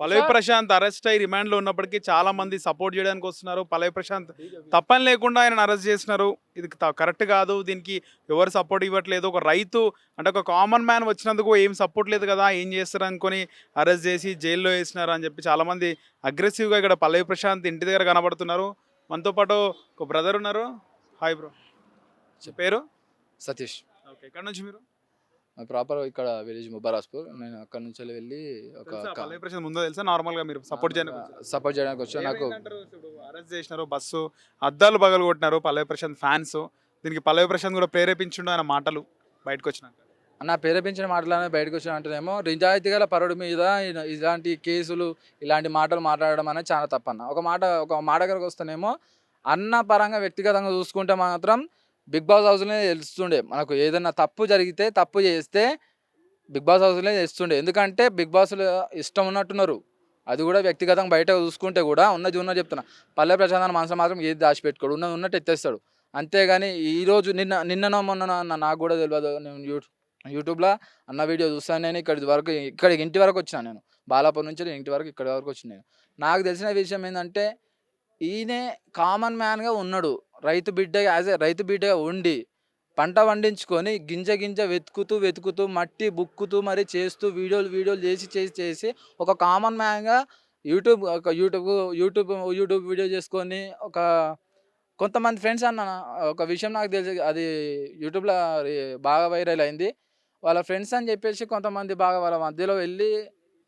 పల్లవి sir. Prashanth arrest అయ్యి రిమాండ్లో ఉన్నప్పటికీ చాలా మంది సపోర్ట్ చేయడానికి వస్తున్నారు. పల్లవి ప్రశాంత్ తప్పని లేకుండా ఆయన అరెస్ట్ చేసినారు ఇది కరెక్ట్ కాదు. దీనికి ఎవరు సపోర్ట్ ఇవ్వట్లేదు. ఒక రైతు అంటే ఒక కామన్ మ్యాన్ వచ్చినందుకు ఏం సపోర్ట్ లేదు కదా ఏం చేస్తారు అనుకొని అరెస్ట్ చేసి జైల్లో వేసినారు అని చెప్పి చాలా మంది aggressive గా ఇక్కడ పల్లవి ప్రశాంత్ ఇంటి దగ్గర కనబడుతున్నారు. మనతో పాటు ఒక బ్రదర్ ఉన్నారు. Hi bro. పేరు? సతీష్. ఓకే. ఎక్కడ నుంచి మీరు? ప్రాపర్ ఇక్కడ విలేజ్ ముబారాస్పూర్. నేను అక్కడ నుంచి వెళ్ళి ఒక ప్రశాంత్ ముందో తెలుసా? నార్మల్గా మీరు సపోర్ట్ చేయడానికి? సపోర్ట్ చేయడానికి వచ్చా నాకు అరెస్ట్ చేసినారు బస్సు అద్దాలు పగలు కొట్టినారు పల్లవి ప్రశాంత్ ఫ్యాన్స్ దీనికి పల్లవి ప్రశాంత్ కూడా ప్రేరేపించిండు ఆయన మాటలు బయటకు వచ్చినాక. నా ప్రేరేపించిన మాటలనే బయటకు వచ్చిన అంటేనేమో నిజాయితీ గల పరుడు మీద ఇలాంటి కేసులు ఇలాంటి మాటలు మాట్లాడడం అనేది చాలా తప్పన్న. ఒక మాట ఒక మాట దగ్గరకు వస్తేనేమో అన్న పరంగా వ్యక్తిగతంగా చూసుకుంటే మాత్రం బిగ్ బాస్ హౌస్లోనే తెలుస్తుండే. మనకు ఏదైనా తప్పు జరిగితే తప్పు చేస్తే బిగ్ బాస్ హౌస్లోనే తెలుస్తుండే. ఎందుకంటే బిగ్ బాస్లో ఇష్టం ఉన్నట్టున్నారు. అది కూడా వ్యక్తిగతంగా బయట చూసుకుంటే కూడా ఉన్నది ఉన్నది చెప్తున్నా. పల్లె ప్రశాంత్ మనసు మాత్రం ఏది దాచిపెట్టుకోడు. ఉన్నది ఉన్నట్టు ఎత్తేస్తాడు. అంతేగాని ఈరోజు నిన్న నిన్ననో మొన్న నాకు కూడా తెలియదు నేను యూట్యూబ్ యూట్యూబ్లో అన్న వీడియో చూస్తాను నేను. ఇక్కడి వరకు ఇక్కడ ఇంటి వరకు వచ్చినా నేను. బాలాపూర్ నుంచి ఇంటి వరకు ఇక్కడి వరకు వచ్చిన నేను. నాకు తెలిసిన విషయం ఏంటంటే ఈయనే కామన్ మ్యాన్గా ఉన్నాడు. రైతు బిడ్డ యాజ్ ఏ రైతు బిడ్డగా ఉండి పంట పండించుకొని గింజ గింజ వెతుకుతూ వెతుకుతూ మట్టి బుక్కుతూ మరి చేస్తూ వీడియోలు వీడియోలు చేసి చేసి చేసి ఒక కామన్ మ్యాన్గా యూట్యూబ్ ఒక యూట్యూబ్ యూట్యూబ్ యూట్యూబ్ వీడియో చేసుకొని ఒక కొంతమంది ఫ్రెండ్స్ అన్న ఒక విషయం నాకు తెలిసి అది యూట్యూబ్లో బాగా వైరల్ అయింది. వాళ్ళ ఫ్రెండ్స్ అని చెప్పేసి కొంతమంది బాగా వాళ్ళ మధ్యలో వెళ్ళి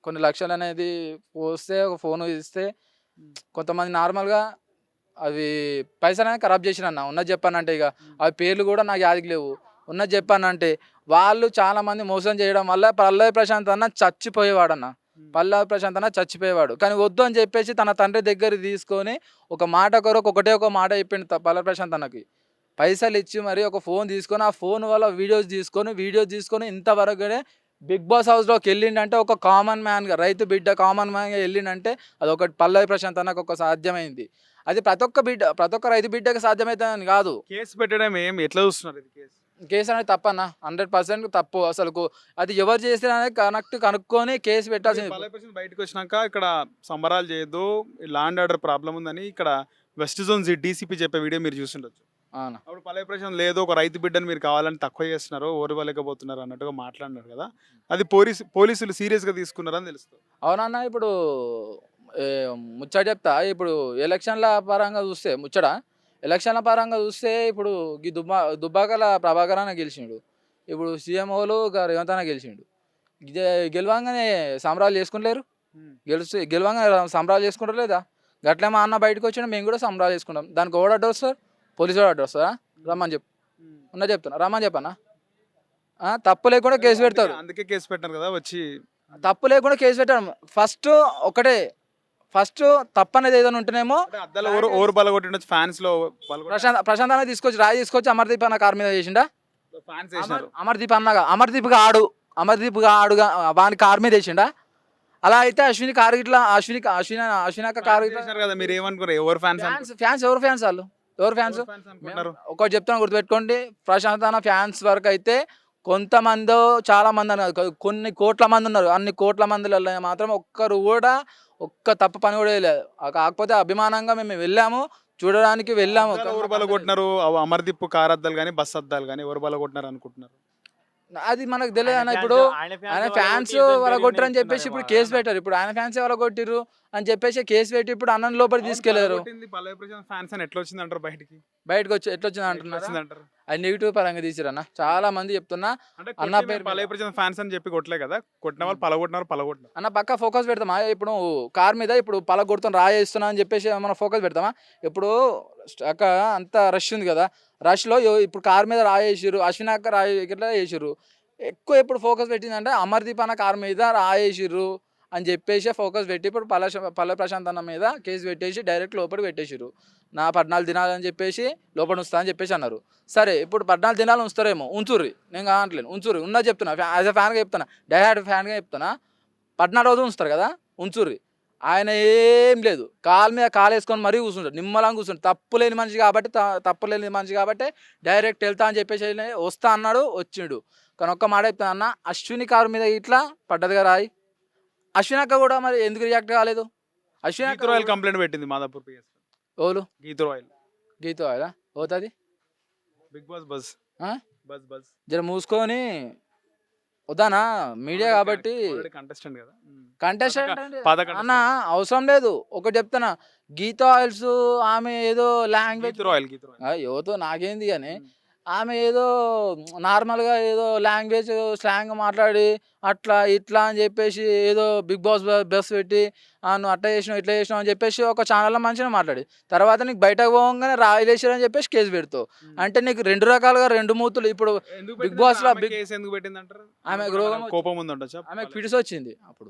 కొన్ని లక్షలు అనేది పోస్తే ఒక ఫోన్ ఇస్తే కొంతమంది నార్మల్గా అవి పైసలు అనేది ఖరాబ్ చేసిన అన్న ఉన్నది చెప్పానంటే ఇక అవి పేర్లు కూడా నాకు యాదికి లేవు. ఉన్నది చెప్పానంటే వాళ్ళు చాలా మంది మోసం చేయడం వల్ల పల్లవి ప్రశాంత్ అన్న చచ్చిపోయేవాడు అన్న పల్లవి ప్రశాంత్ అన్న చచ్చిపోయేవాడు. కానీ వద్దు అని చెప్పేసి తన తండ్రి దగ్గర తీసుకొని ఒక మాట కొరకు ఒకటే ఒక మాట చెప్పిండు పల్లవి ప్రశాంత్ అన్నకి. పైసలు ఇచ్చి మరి ఒక ఫోన్ తీసుకొని ఆ ఫోన్ వల్ల వీడియోస్ తీసుకొని వీడియోస్ తీసుకొని ఇంతవరకునే బిగ్ బాస్ హౌస్లోకి వెళ్ళిండంటే ఒక కామన్ మ్యాన్గా రైతు బిడ్డ కామన్ మ్యాన్గా వెళ్ళిండంటే అది ఒక పల్లవి ప్రశాంత్ అన్నకు ఒక సాధ్యమైంది. అది ప్రతి ఒక్క బిడ్డ ప్రతి ఒక్క రైతు బిడ్డకి సాధ్యమవుతుందని కాదు. కేసు పెట్టడం ఏం ఎట్లా చూస్తున్నారు ఇది కేసు? కేసు అనేది తప్పన్న హండ్రెడ్ పర్సెంట్ తప్పు అసలు అది ఎవరు చేసిన కనెక్ట్ కనుక్కొని కేసు పెట్టాల్సింది బయటకు వచ్చినాక ఇక్కడ సంబరాలు చేయొద్దు ల్యాండ్ ఆర్డర్ ప్రాబ్లం ఉందని ఇక్కడ వెస్ట్ జోన్ డీసీపీ చెప్పే వీడియో మీరు చూసిండొచ్చు అప్పుడు పల్లవి ప్రశాంత్ లేదు ఒక రైతు బిడ్డను మీరు కావాలని తక్కువ చేస్తున్నారు ఓర్వలేకపోతున్నారు అన్నట్టుగా మాట్లాడినారు కదా. అది పోలీసు పోలీసులు సీరియస్గా తీసుకున్నారని తెలుస్తుంది. అవునన్న ఇప్పుడు ముచ్చట చెప్తా. ఇప్పుడు ఎలక్షన్ల పరంగా చూస్తే ముచ్చట? ఎలక్షన్ల పరంగా చూస్తే ఇప్పుడు ఈ దుబ్బా దుబ్బాకల ప్రభాకర్ అన్న గెలిచిండు. ఇప్పుడు సీఎం ఓలు రేవంత్ అన్న గెలిచిండు. గెలవంగానే సంబరాలు చేసుకుంటలేరు? గెలిచి గెలవంగానే సంబరాలు చేసుకుంటారు లేదా గట్లే మా అన్న బయటకు వచ్చినా మేము కూడా సంబరాలు చేసుకుంటాం. దానికి ఓడ అడ్డు వస్తారు? పోలీసు వాడు వస్తారా రమ్మని చెప్పు. ఉన్నా చెప్తున్నా. రమ్మని చెప్పన్నా? ఆ, తప్పు లేకుండా కేసు పెడతారు. అందుకే- కేసు పెట్టారు కదా వచ్చి తప్పు లేకుండా కేసు పెట్టడం. ఫస్ట్ ఒకటే. ఫస్ట్ తప్పు అనేది ఏదైనా ఉంటేనేమో ఓరు బలగొట్టిండొచ్చు ఫ్యాన్స్లో బలగొట్టి ప్రశాంత్ ప్రశాంత్ అన్న తీసుకొచ్చి రాయి తీసుకొచ్చి అమర్దీప్ అన్న కార్ మీద చేసిండా అమర్దీప్ అన్నగా. అమర్దీప్ ఆడు. అమర్దీప్ ఆడుగా వాని కార్ మీద వేసిండా? అలా అయితే అశ్విని కార్ ఇట్లా అశ్విని అశ్విని అశ్విని కార్ కదా మీరు ఏమనుకున్నారు? ఎవరు ఫ్యాన్స్ ఫ్యాన్స్ ఫ్యాన్స్ ఎవరు ఫ్యాన్స్ వాళ్ళు? ఎవరు ఫ్యాన్స్ ఒకటి చెప్తాను గుర్తుపెట్టుకోండి. ప్రశాంత్ అన్న ఫ్యాన్స్ వరకు అయితే కొంతమంది చాలా మంది అన్నారు. కొన్ని కోట్ల మంది ఉన్నారు. అన్ని కోట్ల మందిలో మాత్రం ఒక్కరు కూడా ఒక్క తప్పు పని కూడా లేదు కాకపోతే అభిమానంగా మేము వెళ్ళాము. చూడడానికి వెళ్ళాము. ఎవరు బలగొట్టినారు? అవ- అమర్దీప్ కార్ అద్దాలు కానీ బస్ అద్దాలు కానీ ఎవరు బలగొట్టినారు అనుకుంటున్నారు? అది మనకు తెలియదు అన్న ఇప్పుడు ఆయన ఫ్యాన్స్ వాళ్ళ కొట్టారని చెప్పేసి ఇప్పుడు కేసు పెట్టారు. ఇప్పుడు ఆయన ఫ్యాన్స్ వాళ్ళ కొట్టిర్రు అని చెప్పేసి కేసు పెట్టి ఇప్పుడు అన్నం లోపల తీసుకెళ్ళారు. ఫ్యాన్స్ అని ఎట్లా వచ్చింది అంటారు బయటికి? బయటకు వచ్చి ఎట్లా వచ్చింది అంటున్నారు? అది నెగిటివ్ పరంగా తీసిరన్న. చాలా మంది చెప్తున్నా అన్న పేరు ఫ్యాన్స్ అని చెప్పి కొట్టలే కదా? కొట్టిన వాళ్ళు పలగొట్టినారు పలగొట్టినారు అన్న పక్క ఫోకస్ పెడతామా? ఇప్పుడు కార్ మీద ఇప్పుడు పల కొడుతున్నా రాయేస్తున్నా అని చెప్పేసి మనం ఫోకస్ పెడతామా? ఇప్పుడు అక్క అంత రష్ ఉంది కదా. రష్లో ఇప్పుడు కార్ మీద రాయేసిర్రు అశ్వినాక రాయ రాయి ఇట్లా వేసారు ఎక్కువ ఇప్పుడు ఫోకస్ పెట్టిందంటే అమర్దీప్ అన్న కార్ మీద రాయేసిర్రు అని చెప్పేసి ఫోకస్ పెట్టి ఇప్పుడు పల్ల పల్ల ప్రశాంత్ అన్న మీద కేసు పెట్టేసి డైరెక్ట్ లోపలికి పెట్టేసిర్రు. నా పద్నాలుగు దినాలు అని చెప్పేసి లోపల ఉంచుతా అని చెప్పేసి అన్నారు. సరే ఇప్పుడు పద్నాలుగు దినాలు ఉంచుతారేమో ఉంచుర్రి. నేను కావట్లేను ఉంచుర్రి. ఉన్నా చెప్తున్నా యాజ్ అ ఫ్యాన్గా చెప్తున్నా. డైరెక్ట్ ఫ్యాన్గా చెప్తున్నా. పద్నాలుగు రోజులు ఉంచుతారు కదా ఉంచుర్రి. ఆయన ఏం లేదు. కాలు మీద కాలు వేసుకొని మరీ కూర్చుంటాడు. నిమ్మలంగా కూర్చుంటాడు. తప్పు లేని మనిషి కాబట్టి త- తప్పు లేని మనిషి కాబట్టి డైరెక్ట్ వెళ్తా అని చెప్పేసి వస్తా అన్నాడు వచ్చిండు. కానీ ఒక్క మాట చెప్తాను అన్న అశ్విని కారు మీద ఇట్లా పడ్డదిగా రాయి. అశ్విన్ అక్క కూడా మరి ఎందుకు రియాక్ట్ కాలేదు? అశ్విన్ గీత్ రాయల్ కంప్లైంట్ పెట్టింది మాదాపూర్ పిఎస్ ఓలు గీత్ రాయల్. గీత కదా పోతుంది? బిగ్ బాస్ బస్? బస్ బస్ జర మూసుకొని వద్దానా మీడియా కాబట్టి కంటెస్టెంట్ కదా. కంటెస్టెంట్ అన్న అవసరం లేదు ఒకటి చెప్తానా గీత ఆయిల్స్ ఆమె ఏదో లాంగ్వేజ్ యువత నాకేంది కానీ. ఆమె ఏదో నార్మల్గా ఏదో లాంగ్వేజ్ స్లాంగ్ మాట్లాడి అట్లా ఇట్లా అని చెప్పేసి ఏదో బిగ్ బాస్ బస్ పెట్టి "ఆ, నువ్వు అట్లా చేసినావు ఇట్లా చేసినావు అని చెప్పేసి ఒక ఛానల్లో మంచిగా మాట్లాడి. తర్వాత నీకు బయటకు పోగానే రాయలేసారు అని చెప్పేసి కేసు పెడతావు. అంటే నీకు రెండు రకాలుగా రెండు మూతులు ఇప్పుడు బిగ్ బాస్లో ఆమె బిగ్- ఎందుకు రోగం కోపం ఆమెకు పిడిసి వచ్చింది అప్పుడు.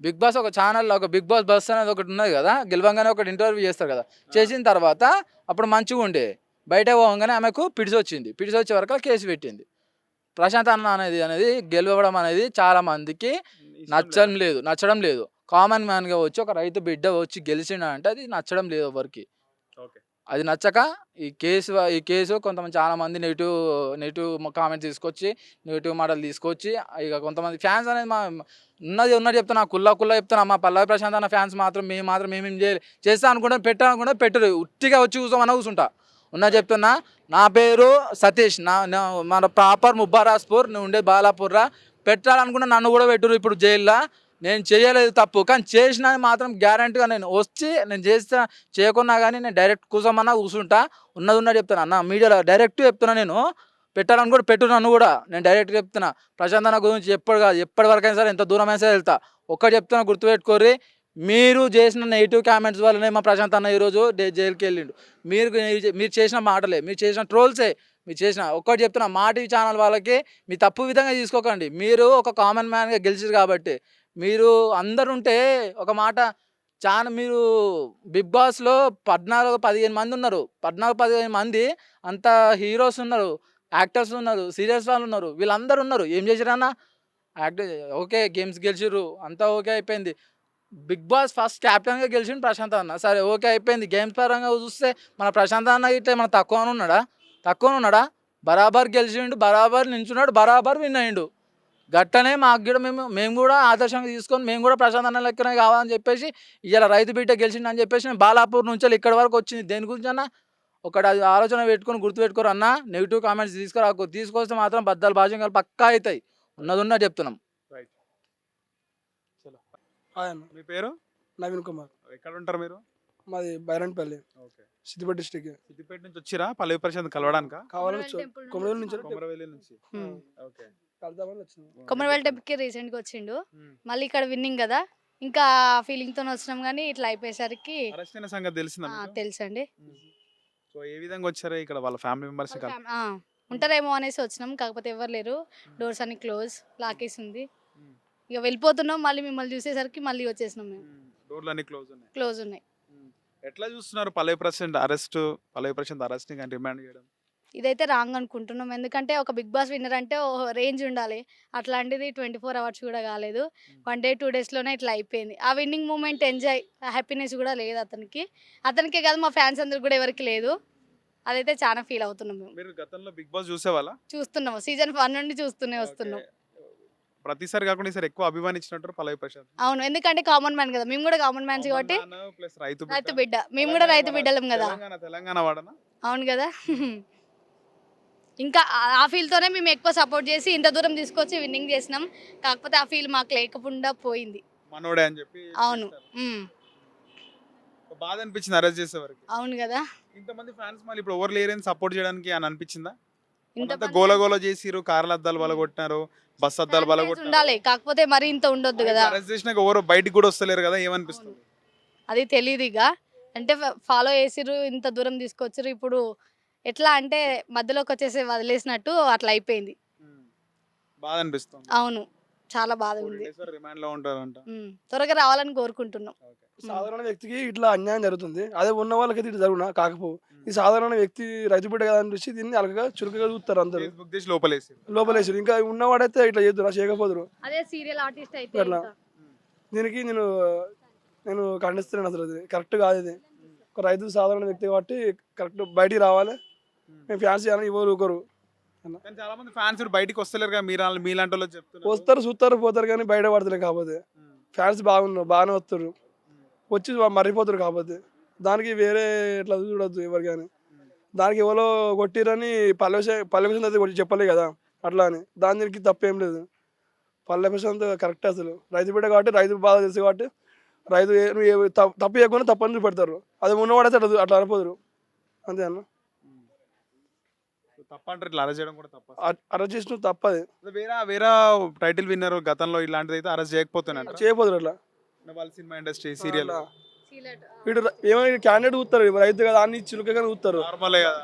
బిగ్ బాస్ ఒక ఛానల్లో ఒక బిగ్ బాస్ బస్ అనేది ఒకటి ఉన్నది కదా గెలవంగానే ఒకటి ఇంటర్వ్యూ చేస్తారు కదా. చేసిన తర్వాత అప్పుడు మంచిగా ఉండే బయట పోగానే ఆమెకు పిడిసి వచ్చింది. పిడిసి వచ్చే వరకు కేసు పెట్టింది. ప్రశాంత్ అన్న అనేది అనేది గెలవడం అనేది చాలా మందికి నచ్చడం లేదా? నచ్చడం లేదు. కామన్ మ్యాన్గా వచ్చి ఒక రైతు బిడ్డ వచ్చి గెలిచిన అంటే అది నచ్చడం లేదు ఎవరికి. ఓకే. అది నచ్చక ఈ కేసు ఈ కేసు కొంతమంది చాలా మంది నెగిటివ్ నెగిటివ్ కామెంట్స్ తీసుకొచ్చి నెగిటివ్ మాటలు తీసుకొచ్చి ఇక కొంతమంది ఫ్యాన్స్ అనేది మా ఉన్నది ఉన్నది చెప్తున్నా కుల్లా కుల్లా చెప్తున్నా. మా పల్లవి ప్రశాంత్ అన్న ఫ్యాన్స్ మాత్రం మేము మాత్రం మేమేం చేయాలి? చేస్తా అనుకుంటే పెట్టా అనుకుంటే పెట్టరు. ఉట్టిగా వచ్చి కూర్చోమన్నా కూర్చుంటా ఉన్నా చెప్తున్నా నా పేరు సతీష్. నా మన ప్రాపర్ ముబ్బారాజ్పూర్ నేను ఉండే బాలాపూర్రా. పెట్టాలనుకున్న నన్ను కూడా పెట్టురు ఇప్పుడు జైల్లో. నేను చేయలేదు తప్పు కానీ చేసినది మాత్రం గ్యారంటీగా నేను వచ్చి నేను చేస్తా చేయకున్నా కానీ నేను డైరెక్ట్ కూసమన్నా కూర్చుంటా. ఉన్నది ఉన్నది చెప్తాను అన్న మీడియాలో డైరెక్ట్ చెప్తున్నా నేను. పెట్టాలని కూడా పెట్టు నన్ను కూడా. నేను డైరెక్ట్ చెప్తున్నా. ప్రశాంత్ అన్న గురించి ఎప్పుడు కాదు ఎప్పటి వరకైనా సరే ఎంత దూరమైనా సరే వెళ్తా. ఒక్కటి చెప్తున్నా గుర్తుపెట్టుకోర్రి. మీరు చేసిన నెగిటివ్ కామెంట్స్ వల్లనే మా ప్రశాంత్ అన్న ఈరోజు జైలుకి వెళ్ళిండు. మీరు మీరు చేసిన మాటలే మీరు చేసిన ట్రోల్సే మీరు చేసిన ఒక్కటి చెప్తున్నా మా టీవీ ఛానల్ వాళ్ళకి మీ తప్పు విధంగా తీసుకోకండి. మీరు ఒక కామన్ మ్యాన్గా గెలిచారు కాబట్టి మీరు అందరు ఉంటే ఒక మాట చాలా మీరు బిగ్ బాస్లో పద్నాలుగు పదిహేను మంది ఉన్నారు. పద్నాలుగు పదిహేను మంది అంత హీరోస్ ఉన్నారు యాక్టర్స్ ఉన్నారు సీరియల్స్ వాళ్ళు ఉన్నారు వీళ్ళందరూ ఉన్నారు. ఏం చేసిరన్నా యాక్ట్ ఓకే గేమ్స్ గెలిచిర్రు అంతా ఓకే అయిపోయింది. బిగ్ బాస్ ఫస్ట్ క్యాప్టెన్గా గెలిచిండు ప్రశాంత్ అన్న. సరే ఓకే అయిపోయింది. గేమ్స్ పరంగా చూస్తే మన ప్రశాంత్ అన్న ఇట్లా మన తక్కువ ఉన్నాడా? తక్కువ ఉన్నాడా? బరాబర్ గెలిచిండు బరాబర్ నించున్నాడు బరాబర్ విన్ అయ్యిండు గట్టనే మాకు కూడా మేము మేము కూడా ఆదర్శంగా తీసుకొని మేము కూడా ప్రశాంత్ అన్న లెక్కనే కావాలని చెప్పేసి ఇలా రైతు బిడ్డ గెలిచిండు అని చెప్పేసి నేను బాలాపూర్ నుంచి ఇక్కడ వరకు వచ్చింది. దేని గురించి అన్న? ఒకటి అది ఆలోచన పెట్టుకొని గుర్తుపెట్టుకోరు అన్న. నెగిటివ్ కామెంట్స్ తీసుకురాకు తీసుకొస్తే మాత్రం బద్దలు భాషలు పక్కా అవుతాయి. ఉన్నది ఉన్నా చెప్తున్నాం. అన్న మీ పేరు? నవీన్ కుమార్. ఎక్కడ ఉంటారు మీరు? మాది బైరన్పల్లి. ఓకే. సిద్దిపేట డిస్టిక్ సిద్దిపేట నుంచి వచ్చిరా? పల్లవి ప్రశాంత్ కలవడానికా? కావాలని కొమరవెల్లి నుంచి కొమరవెల్లి నుంచి. ఓకే. కలుద్దామని వచ్చినాం. కొమరవెల్లి టెంపుల్కి రీసెంట్గా వచ్చిండు. మళ్ళీ ఇక్కడ విన్నింగ్ కదా. ఇంకా ఫీలింగ్తో వచ్చినాం కానీ ఇట్లా అయిపోయేసరికి అరెస్ట్ అయిన సంగతి తెలిసిందా? తెలుసండి. సో ఏ విధంగా వచ్చారు ఇక్కడ వాళ్ళ ఫ్యామిలీ మెంబర్స్ ఉంటారేమో అనేసి వచ్చినాం. కాకపోతే ఎవరు లేరు. డోర్స్ అన్ని క్లోజ్ లాకేసి ఉంది. ఇక వెళ్ళిపోతున్నాం మళ్ళీ మిమ్మల్ని చూసేసరికి మళ్ళీ వచ్చేసినాం మేము. డోర్లు అన్ని క్లోజ్ ఉన్నాయి. క్లోజ్ ఉన్నాయి. ఎట్లా చూస్తున్నారు Pallavi Prashanth arrest? Pallavi Prashanth arrest remand చేయడం? ఇదైతే రాంగ్ అనుకుంటున్నాం. ఎందుకంటే ఒక బిగ్ బాస్ విన్నర్ అంటే ఓ రేంజ్ ఉండాలి. అట్లాంటిది ట్వంటీ ఫోర్ అవర్స్ కూడా కాలేదు. వన్ డే టూ డేస్లోనే ఇట్లా అయిపోయింది. ఆ విన్నింగ్ మూమెంట్ ఎంజాయ్ హ్యాపీనెస్ కూడా లేదు అతనికి. అతనికే కాదు మా ఫ్యాన్స్ అందరికి కూడా ఎవరికి లేదు. అదైతే చాలా ఫీల్ అవుతున్నాం మేము. మీరు గతంలో బిగ్ బాస్ చూసేవాళ్ళ? చూస్తున్నాము. సీజన్ వన్ నుండి చూస్తూనే వస్తున్నాం. ప్రతిసారి కాకుండా ఈసారి ఎక్కువ అభిమానించినట్టు పల్లవి ప్రశాంత్. అవును. ఎందుకంటే కామన్ మ్యాన్ కదా. మేము కూడా కామన్ మ్యాన్స్ కాబట్టి ప్లస్ రైతు రైతు బిడ్డ. మేము కూడా రైతు బిడ్డలం కదా. తెలంగాణ వాడనా? అవును కదా. ఇంకా ఆ- ఫీల్తోనే మేము ఎక్కువ సపోర్ట్ చేసి ఇంత దూరం తీసుకొచ్చి విన్నింగ్ చేసినాం. కాకపోతే ఆ ఫీల్ మాకు లేకుండా పోయింది. మనోడే అని చెప్పి అవును. బాధ అనిపించింది అరెస్ట్ చేసే వరకు అవును కదా. ఇంతమంది ఫ్యాన్స్ మళ్ళీ ఇప్పుడు ఎవరు లేరని సపోర్ట్ చేయడానికి అని అనిపించిందా? ఇంత గోల గోల చేసిరు కార్ల అద్దాలు బలగొట్టినారు బస్ అద్దాలు ఉండాలి బలగొట్టినారు కాకపోతే మరి ఇంత ఉండొద్దు కదా. అరెస్ట్ చేసినాక ఎవరు బయటికి కూడా వస్తలేరు కదా ఏమనిపిస్తుంది? అది తెలియదు ఇక. అంటే ఫాలో చేసిర్రు ఇంత దూరం తీసుకొచ్చిర్రు ఇప్పుడు ఎట్లా అంటే మధ్యలోకి వచ్చేసి వదిలేసినట్టు అట్లా అయిపోయింది. ఉమ్. బాధ అనిపిస్తుంది. అవును. చాలా బాధ ఉంది. రిమాండ్లో ఉంటారంట. ఉమ్, త్వరగా రావాలని కోరుకుంటున్నాం. సాధారణ వ్యక్తికి ఇట్లా అన్యాయం జరుగుతుంది. అదే ఉన్న వాళ్ళకైతే ఇట్లా జరుగునా? కాకపో ఈ సాధారణ వ్యక్తి రైతు బిడ్డ కదా అనిపించి దీన్ని అలకగా చురుకుగా చూస్తారు అందరూ. ఫేస్బుక్ లోపలేసి లోపలేసారు. ఇంకా ఉన్నవాడైతే ఇట్లా చేద్దురా? చేయకపోదురు. అదే సీరియల్ ఆర్టిస్ట్ అయితే అట్లా. ఇంకా. దీనికి నేను నేను ఖండిస్తున్నాను అసలు అది. కరెక్ట్ కాదు ఇది. ఒక రైతు సాధారణ వ్యక్తి కాబట్టి కరెక్ట్ బయటికి రావాలి. మేము ఫ్యాన్స్ చేయాలని ఎవరు ఒకరు కానీ చాలా మంది ఫ్యాన్స్ బయటికి వస్తలేరు కదా మీరు మీలాంటి వాళ్ళు చెప్తున్నారు. వస్తారు చూస్తారు పోతారు కానీ బయట పడతలే కాకపోతే. ఫ్యాన్స్ బాగున్నారు బాగానే వస్తారు. వచ్చి మర్రిపోతారు కాకపోతే. దానికి వేరే ఇట్లా చూడొద్దు ఎవరు కానీ. దానికి ఎవరో కొట్టిరని పల్లె పల్లె అయితే కొట్టి చెప్పలే కదా అట్లా అని. దాని దీనికి తప్పేం లేదు. పల్లె విషయం కరెక్ట్ అసలు. రైతు బిడ్డ కాబట్టి రైతు బాధ తెలుసు కాబట్టి రైతు తప్పు చేయకుండా తప్పని చూపెడతారు. అది ఉన్నవాడైతే అట్లా అట్లా అనిపోదురు అంతే అన్న. తప్పంటారు ఇట్లా అరెస్ట్ చేయడం కూడా తప్ప అరెస్ట్ చేసిన తప్పది. వేరే వేరే టైటిల్ విన్నర్ గతంలో ఇలాంటిది అయితే అరెస్ట్ అట్లా. వాళ్ళ సినిమా ఇండస్ట్రీ సీరియల్. వీడు ఏమైనా క్యాండిడేట్ కూతారు రైతు కదా అన్ని చులకగానే కూతారు నార్మలే కదా.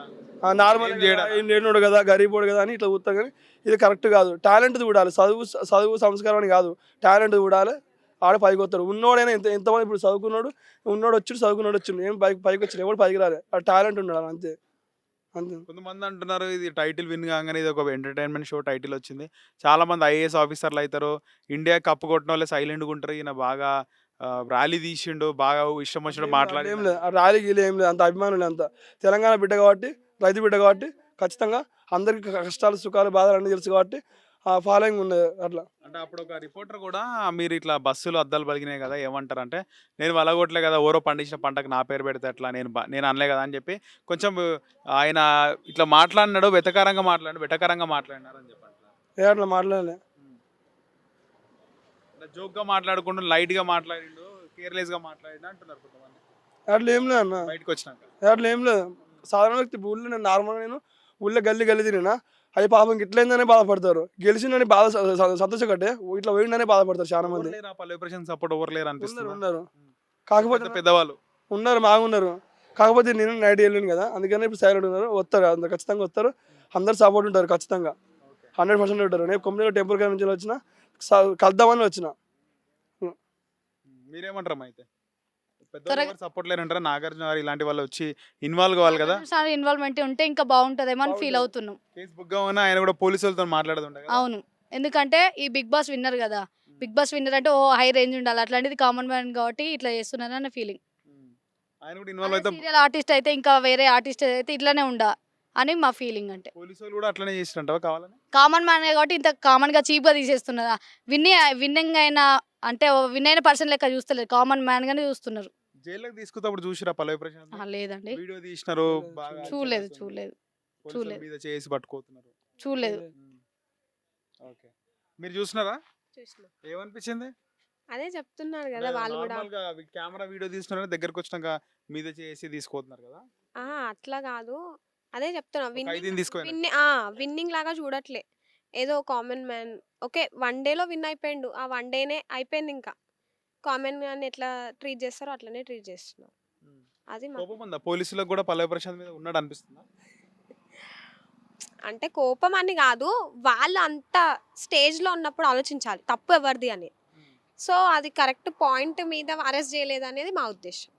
నార్మల్ ఏం లేనోడు కదా గరీబోడు కదా అని ఇట్లా కూతారు కానీ ఇది కరెక్ట్ కాదు. టాలెంట్ చూడాలి చదువు చదువు సంస్కారం అని కాదు. టాలెంట్ చూడాలి ఆడ పైకి వస్తాడు ఉన్నోడైనా ఎంత ఎంతమంది ఇప్పుడు చదువుకున్నాడు ఉన్నోడు వచ్చి చదువుకున్నాడు వచ్చి ఏం పైకి పైకి వచ్చిన ఎవడు పైకి రాలే. ఆ టాలెంట్ ఉండాలి అంతే అంతే. కొంతమంది అంటున్నారు ఇది టైటిల్ విన్ కాగానే ఇది ఒక ఎంటర్టైన్మెంట్ షో టైటిల్ వచ్చింది. చాలా మంది ఐఏఎస్ ఆఫీసర్లు అవుతారు ఇండియా కప్పు కొట్టిన వాళ్ళే సైలెంట్గా ఉంటారు. ఈయన బాగా ర్యాలీ తీసిండు. బాగా ఇష్టం వచ్చినట్టు మాట్లాడి ఏం లేదు. ర్యాలీ గీలీ ఏం లేదు. అంత అభిమానం లేదు అంత. తెలంగాణ బిడ్డ కాబట్టి రైతు బిడ్డ కాబట్టి ఖచ్చితంగా అందరికి కష్టాలు సుఖాలు బాధలు అన్నీ తెలుసు కాబట్టి ఫాలోయింగ్ ఉన్నది అట్లా. అంటే అప్పుడు ఒక రిపోర్టర్ కూడా మీరు ఇట్లా బస్సులు అద్దాలు పలిగినాయి కదా ఏమంటారు అంటే నేను వలగొట్టలే కదా ఓరో పండించిన పంటకు నా పేరు పెడితే అట్లా నేను నేను అనలే కదా అని చెప్పి కొంచెం ఆయన ఇట్లా మాట్లాడినాడు వెతకారంగా మాట్లాడు వెటకారంగా మాట్లాడినారు అని చెప్పండి ఏ అట్లా మాట్లాడలే. జోక్గా మాట్లాడకుండా లైట్గా మాట్లాడిండు కేర్లెస్గా మాట్లాడిండు అంటున్నారు కొంతమంది. అట్లా ఏం లేదు అన్న. బయటకు వచ్చినాక అట్లా ఏం లేదు. సాధారణ వ్యక్తి ఊళ్ళో నేను నార్మల్ నేను ఊళ్ళో గల్లి గల్లి తిరిగినా అది పాపం ఇట్లయిందనే బాధపడతారు. గెలిచిందని బాధ సంతోషకట్టే ఇట్లా పోయిందనే బాధపడతారు చాలా మంది. సపోర్ట్ ఎవరు లేరు ఉన్నారు కాకపోతే పెద్దవాళ్ళు. ఉన్నారు బాగున్నారు. కాకపోతే నేను నైట్ వెళ్ళాను కదా అందుకని ఇప్పుడు సైలెంట్ ఉన్నారు. వస్తారు అందరు ఖచ్చితంగా వస్తారు. అందరు సపోర్ట్ ఉంటారు ఖచ్చితంగా. హండ్రెడ్ పర్సెంట్ ఉంటారు. నేను కొమ్మిదిలో టెంపుల్ నుంచి వచ్చిన కలుద్దామని వచ్చిన. మీరేమంటారు అమ్మా అయితే? పెద్దవాళ్ళు సపోర్ట్ లేరంటారా నాగార్జున గారు ఇలాంటి వాళ్ళు వచ్చి ఇన్వాల్వ్ కావాలి కదా. సార్ ఇన్వాల్వ్మెంట్ ఉంటే ఇంకా బాగుంటుందేమో అని ఫీల్. అవుతున్నాం. కేసు బుక్గా ఉన్నా ఆయన కూడా అవును. ఎందుకంటే ఈ బిగ్ బాస్ విన్నర్ కదా. బిగ్ బాస్ విన్నర్ అంటే ఓ హై రేంజ్ ఉండాలి. అట్లాంటిది కామన్ మ్యాన్ కాబట్టి ఇట్లా చేస్తున్నారు అన్న ఫీలింగ్ ఉమ్. ఆయన కూడా ఇన్వాల్వ్ అయితే. సీరియల్ ఆర్టిస్ట్ అయితే ఇంకా వేరే ఆర్టిస్ట్ అయితే ఇట్లానే ఉండా అని మా ఫీలింగ్ అంటే. కూడా అట్లనే చేసినట్టు కావాలని? కామన్ మ్యాన్ కాబట్టి ఇంత కామన్గా చీప్గా తీసేస్తున్నారు విన్ని విన్నింగ్ అయిన అంటే విన్ అయిన పర్సన్ లెక్క చూస్తలేదు. కామన్ మ్యాన్ గానే చూస్తున్నారు. జైల్లోకి తీసుకున్నప్పుడు చూసిరా పల్లవి ప్రశాంత్ లేదండి. వీడియో తీసినారు బాగా చూడలేదు. చూడలేదు పోలీసుల చూడలేదు. మీద చేసి పట్టుకోతున్నారు. చూడలేదు. ఓకే. మీరు చూసినారా? చూసిన. ఏమనిపించింది? అదే చెప్తున్నారు కదా వాళ్ళు కూడా. కెమెరా వీడియో తీస్తున్నారు దగ్గరకు వచ్చినాక మీద చేసి తీసుకోతున్నారు కదా. ఆ అట్లా కాదు. అదే చెప్తున్నా తీసుకుపోయినా. విన్నింగ్ ఆ విన్నింగ్ లాగా చూడట్లే. ఏదో కామన్ మ్యాన్. ఓకే వన్ డేలో విన్ అయిపోయిండు. ఆ వన్ డేనే అయిపోయింది ఇంకా. కామన్ మ్యాన్ ఎట్లా ట్రీట్ చేస్తారో అట్లనే ట్రీట్ చేస్తున్నారు. అది మా- కోపం ఉందా? పోలీసులకు కూడా పల్లవి ప్రశాంత్ మీద ఉన్నాడు అనిపిస్తుందా? అంటే కోపం అని కాదు వాళ్ళు అంత స్టేజ్లో ఉన్నప్పుడు ఆలోచించాలి తప్పు ఎవరిది అని. సో అది కరెక్ట్ పాయింట్ మీద అరెస్ట్ చేయలేదు అనేది మా ఉద్దేశం.